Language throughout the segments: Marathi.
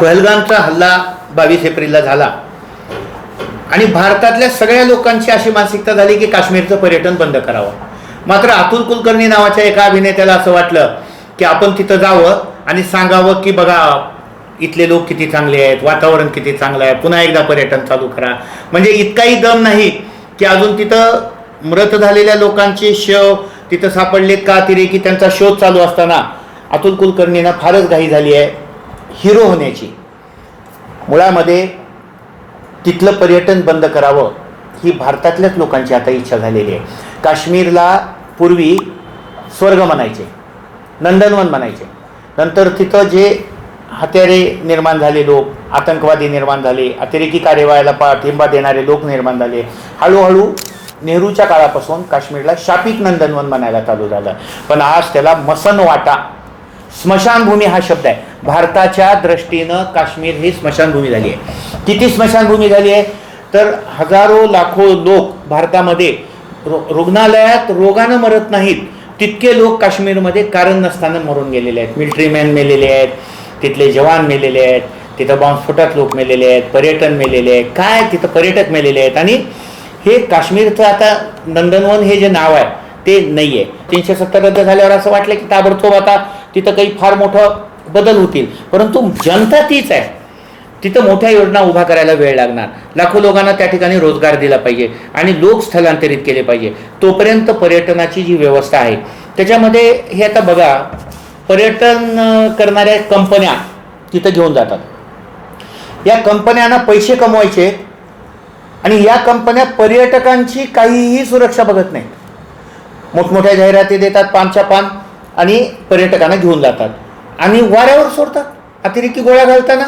पहलगामचा हल्ला बावीस एप्रिलला झाला. आणि भारतातल्या सगळ्या लोकांची अशी मानसिकता झाली की काश्मीरचं पर्यटन बंद करावं. मात्र अतुल कुलकर्णी नावाच्या एका अभिनेत्याला असं वाटलं की आपण तिथं जावं आणि सांगावं की बघा इथले लोक किती चांगले आहेत वातावरण किती चांगलं आहे पुन्हा एकदा पर्यटन चालू करा. म्हणजे इतकाही दम नाही की अजून तिथं मृत झालेल्या लोकांचे शव तिथं सापडलेत का अतिरेकी त्यांचा शोध चालू असताना अतुल कुलकर्णींना फारच घाई झाली आहे. हिरो होण्याची. मुळामध्ये तिथलं पर्यटन बंद करावं ही भारतातल्याच लोकांची आता इच्छा झालेली आहे. काश्मीरला पूर्वी स्वर्ग म्हणायचे नंदनवन म्हणायचे. नंतर तिथं जे हत्यारे निर्माण झाले लोक आतंकवादी निर्माण झाले अतिरेकी कार्यवाहीला पाठिंबा देणारे लोक निर्माण झाले. हळूहळू नेहरूच्या काळापासून काश्मीरला शापिक नंदनवन म्हणायला चालू झालं. पण आज त्याला मसन वाटा स्मशानभूमी हा शब्द आहे. भारताच्या दृष्टीनं काश्मीर ही स्मशानभूमी झाली आहे. किती स्मशानभूमी झाली आहे? तर हजारो लाखो लोक भारतामध्ये रो रुग्णालयात रोगानं मरत नाहीत. तितके लोक काश्मीरमध्ये कारण नसताना मरून गेलेले आहेत. मिलिटरी मॅन मेलेले आहेत तिथले जवान मेलेले आहेत तिथं बॉम्बस्फोटात लोक मेलेले आहेत पर्यटन मेलेले आहेत. काय तिथं पर्यटक मेलेले आहेत? आणि हे काश्मीरचं आता नंदनवन हे जे नाव आहे ते नाही आहे तीनशे सत्तर रद्द झाल्यावर असं वाटलं की ताबडतोब आता तिथं काही फार मोठं बदल होतील. परंतु जनता तीच आहे. तिथं मोठ्या योजना उभा करायला वेळ लागणार. लाखो लोकांना त्या ठिकाणी रोजगार दिला पाहिजे आणि लोक स्थलांतरित केले पाहिजे. तोपर्यंत पर्यटनाची जी व्यवस्था आहे त्याच्यामध्ये हे आता बघा पर्यटन करणाऱ्या कंपन्या तिथं घेऊन जातात. या कंपन्यांना पैसे कमवायचे आणि या कंपन्या पर्यटकांची काहीही सुरक्षा बघत नाही मोठमोठ्या जाहिराती देतात पानच्या पान. आणि पर्यटकांना घेऊन जातात. आणि वाऱ्यावर सोडतात. अतिरेकी गोळ्या घालताना.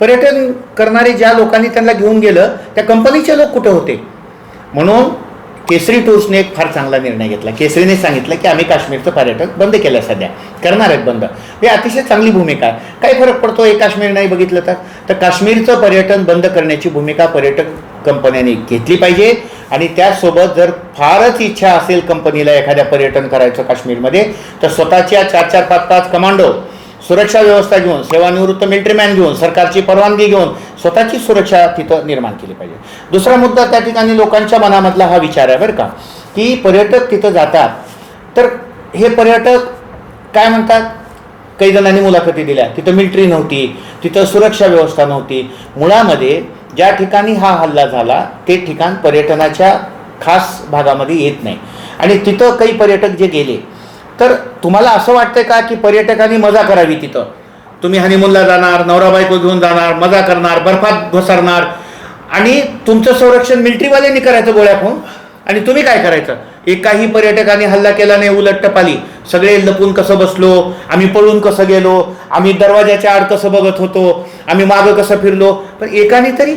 पर्यटन करणारे ज्या लोकांनी त्यांना घेऊन गेलं त्या कंपनीचे लोक कुठे होते? म्हणून केसरी टूर्सने एक फार चांगला निर्णय घेतला. केसरीने सांगितलं की आम्ही काश्मीरचं पर्यटन बंद केलं सध्या. करणार आहेत बंद. हे अतिशय चांगली भूमिका आहे. काय फरक पडतो? हे काश्मीर नाही बघितलं तर? तर काश्मीरचं पर्यटन बंद करण्याची भूमिका पर्यटक कंपन्यांनी घेतली पाहिजे. आणि त्यासोबत जर फारच इच्छा असेल कंपनीला एखाद्या पर्यटन करायचं काश्मीरमध्ये तर स्वतःच्या चार चार पाच पाच कमांडो सुरक्षा व्यवस्था घेऊन सेवानिवृत्त मिलिटरीमॅन घेऊन सरकारची परवानगी घेऊन स्वतःची सुरक्षा तिथं निर्माण केली पाहिजे. दुसरा मुद्दा त्या ठिकाणी लोकांच्या मनामधला हा विचार आहे बरं का की पर्यटक तिथं जातात तर हे पर्यटक काय म्हणतात? काही जणांनी मुलाखती दिल्या तिथं मिलिटरी नव्हती तिथं सुरक्षा व्यवस्था नव्हती. मुळामध्ये ज्या ठिकाणी हा हल्ला झाला ते ठिकाण पर्यटनाच्या खास भागामध्ये येत नाही. आणि तिथं काही पर्यटक जे गेले तर तुम्हाला असं वाटतंय का की पर्यटकांनी मजा करावी तिथं? तुम्ही हनीमूनला जाणार नवरा बायको घेऊन जाणार मजा करणार बर्फात घसरणार आणि तुमचं संरक्षण मिलिटरीवाल्यांनी करायचं गोळ्या खाऊन? आणि तुम्ही काय करायचं? एकाही पर्यटकाने हल्ला केला नाही उलट टपाली. सगळे लपून कसं बसलो आम्ही पळून कसं गेलो आम्ही दरवाजाच्या आड कसं बघत होतो आम्ही मागं कसं फिरलो. पण एकाने तरी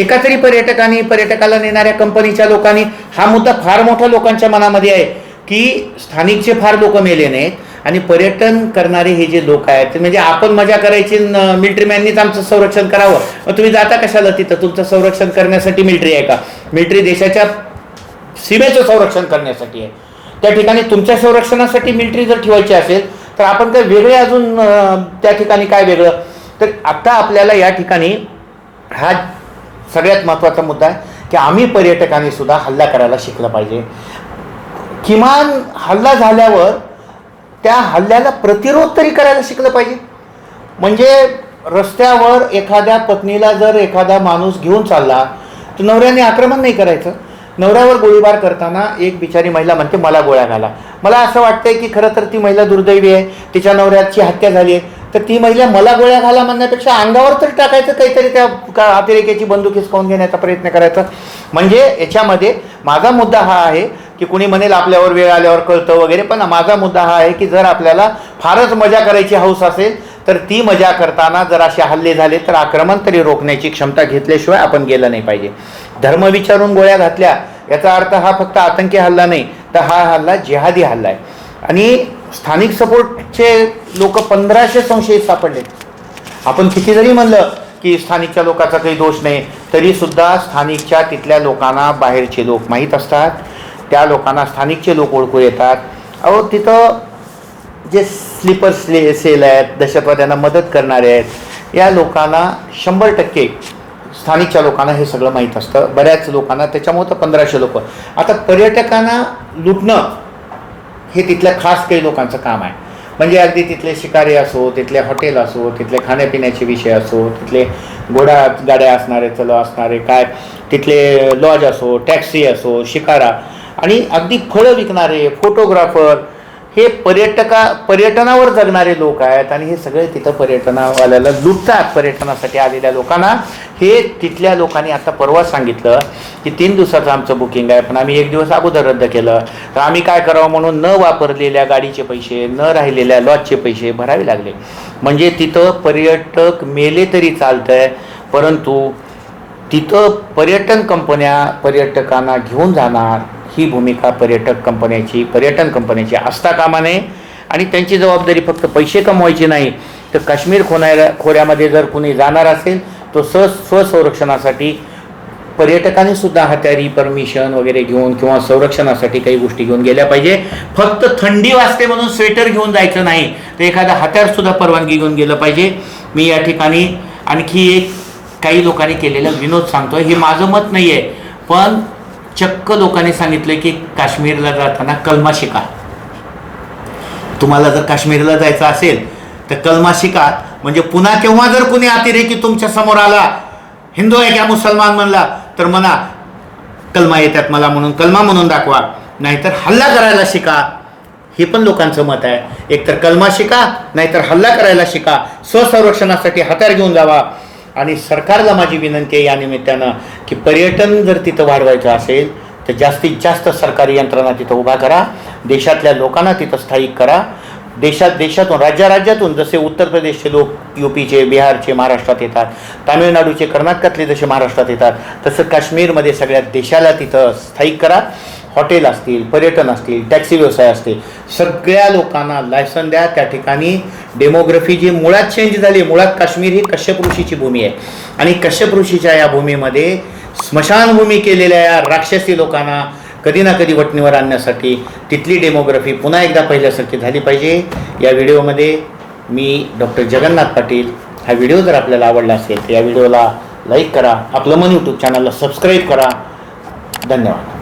एका तरी पर्यटकांनी पर्यटकाला नेणाऱ्या कंपनीच्या लोकांनी हा मुद्दा फार मोठा लोकांच्या मनामध्ये आहे की स्थानिकचे फार लोक मेले नाहीत आणि पर्यटन करणारे हे जे लोक आहेत ते म्हणजे आपण मजा करायची मिलिटरी मॅननीच आमचं संरक्षण करावं. मग तुम्ही जाता कशाला तिथं? तुमचं संरक्षण करण्यासाठी मिलिटरी आहे का? मिलिटरी देशाच्या सीमेचं संरक्षण करण्यासाठी आहे. त्या ठिकाणी तुमच्या संरक्षणासाठी मिलिटरी जर ठेवायची असेल तर आपण काय वेगळे अजून त्या ठिकाणी काय वेगळं? तर आता आपल्याला या ठिकाणी हा सगळ्यात महत्त्वाचा मुद्दा आहे की आम्ही पर्यटकांनी सुद्धा हल्ला करायला शिकलं पाहिजे. किमान हल्ला झाल्यावर त्या हल्ल्याला प्रतिरोध तरी करायला शिकलं पाहिजे. म्हणजे रस्त्यावर एखाद्या पत्नीला जर एखादा माणूस घेऊन चालला तर नवऱ्याने आक्रमण नाही करायचं. नवऱ्यावर गोळीबार करताना एक बिचारी महिला म्हणते मला गोळ्या घाला. मला असं वाटतंय की खरं तर ती महिला दुर्दैवी आहे तिच्या नवऱ्याची हत्या झाली आहे. तर ती महिला मला गोळ्या घाला म्हणण्यापेक्षा अंगावर तरी टाकायचं काहीतरी त्या का अतिरेक्याची बंदूक हिसकावून घेण्याचा प्रयत्न करायचा. म्हणजे याच्यामध्ये माझा मुद्दा हा आहे की कुणी म्हणेल आपल्यावर वेळ आल्यावर कळतं वगैरे पण माझा मुद्दा हा आहे की जर आपल्याला फारच मजा करायची हौस असेल तर ती मजा करताना जर असे हल्ले झाले तर आक्रमण तरी रोखण्याची क्षमता घेतल्याशिवाय आपण गेलं नाही पाहिजे. धर्म विचारून गोळ्या घातल्या याचा अर्थ हा फक्त आतंकी हल्ला नाही तर हा हल्ला जिहादी हल्ला आहे. आणि स्थानिक सपोर्टचे लोक पंधराशे संशयित सापडले आपण किती जरी म्हणलं की स्थानिकच्या लोकांचा काही दोष नाही तरी सुद्धा स्थानिकच्या तिथल्या लोकांना बाहेरचे लोक माहीत असतात. त्या लोकांना स्थानिकचे लोक ओळखू येतात. अहो तिथं जे स्लीपर स्ले सेल आहेत दहशतवाद्यांना मदत करणारे आहेत या लोकांना शंभर टक्के स्थानिकच्या लोकांना हे सगळं माहीत असतं. बऱ्याच लोकांना त्याच्यामुळं तर पंधराशे लोक. आता पर्यटकांना लुटणं हे तिथल्या खास काही लोकांचं काम आहे. म्हणजे अगदी तिथले शिकारी असो तिथले हॉटेल असो तिथले खाण्यापिण्याचे विषय असो तिथले घोडा गाड्या असणारे चलो असणारे काय तिथले लॉज असो टॅक्सी असो शिकारा. आणि अगदी फळं विकणारे फोटोग्राफर हे पर्यटका पर्यटनावर जगणारे लोक आहेत आणि हे सगळे तिथं पर्यटनावाल्याला लुटतात. पर्यटनासाठी आलेल्या लोकांना. हे तिथल्या लोकांनी आता परवा सांगितलं की तीन दिवसाचं आमचं बुकिंग आहे पण आम्ही एक दिवस अगोदर रद्द केलं. तर आम्ही काय करावं म्हणून न वापरलेल्या गाडीचे पैसे न राहिलेल्या लॉजचे पैसे भरावे लागले. म्हणजे तिथं पर्यटक मेले तरी चालतंय परंतु तिथं पर्यटन कंपन्या पर्यटकांना घेऊन जाणार ही भूमिका पर्यटक कंपन्याची पर्यटन कंपन्याची असता कामा नये आणि त्यांची जबाबदारी फक्त पैसे कमवायची नाही तर काश्मीर खोनाऱ्या खोऱ्यामध्ये जर कुणी जाणार असेल तो स स्वसंरक्षणासाठी पर्यटकांनी सुद्धा हत्यारी परमिशन वगैरे घेऊन किंवा संरक्षणासाठी काही गोष्टी घेऊन गेल्या पाहिजे. फक्त थंडी वाजते म्हणून स्वेटर घेऊन जायचं नाही तर एखादा हत्यार सुद्धा परवानगी घेऊन गेलं पाहिजे. मी या ठिकाणी आणखी एक काही लोकांनी केलेला विनोद सांगतोय. हे माझं मत नाही आहे पण चक्क लोकांनी सांगितलं की काश्मीरला जाताना कलमा शिका. तुम्हाला जर काश्मीरला जायचं असेल तर कलमा शिका. म्हणजे पुन्हा केव्हा जर कुणी अतिरेकी तुमच्यासमोर आला हिंदू आहे का मुसलमान म्हणला तर म्हणा कलमा येतात मला म्हणून कलमा म्हणून दाखवा. नाहीतर हल्ला करायला शिका. हे पण लोकांचं मत आहे. एकतर कलमा शिका नाहीतर हल्ला करायला शिका. स्वसंरक्षणासाठी हत्यार घेऊन जावा. आणि सरकारला माझी विनंती आहे या निमित्तानं की पर्यटन जर तिथं वाढवायचं असेल तर जास्तीत जास्त सरकारी यंत्रणा तिथं उभा करा देशातल्या लोकांना तिथं स्थायिक करा. देशात देशातून राज्याराज्यातून जसे उत्तर प्रदेशचे लोक युपीचे बिहारचे महाराष्ट्रात येतात तामिळनाडूचे कर्नाटकातले जसे महाराष्ट्रात येतात तसं काश्मीरमध्ये सगळ्या देशाला तिथं स्थायिक करा. हॉटेल असतील पर्यटन असतील टॅक्सी व्यवसाय असतील सगळ्या लोकांना लायसन द्या. त्या ठिकाणी डेमोग्राफी जी मुळात चेंज झाली मुळात काश्मीर ही कश्यप ऋषीची भूमी आहे. आणि कश्यप ऋषीच्या या भूमीमध्ये स्मशानभूमी केलेल्या या राक्षसी लोकांना कधी ना कधी वटणीवर आणण्यासाठी तिथली डेमोग्राफी पुन्हा एकदा पहिल्यासारखी झाली पाहिजे. या व्हिडिओमध्ये मी डॉक्टर जगन्नाथ पाटील हा व्हिडिओ जर आपल्याला आवडला असेल तर या व्हिडिओला लाईक करा. आपलं मन यूट्यूब चॅनलला सबस्क्राईब करा. धन्यवाद.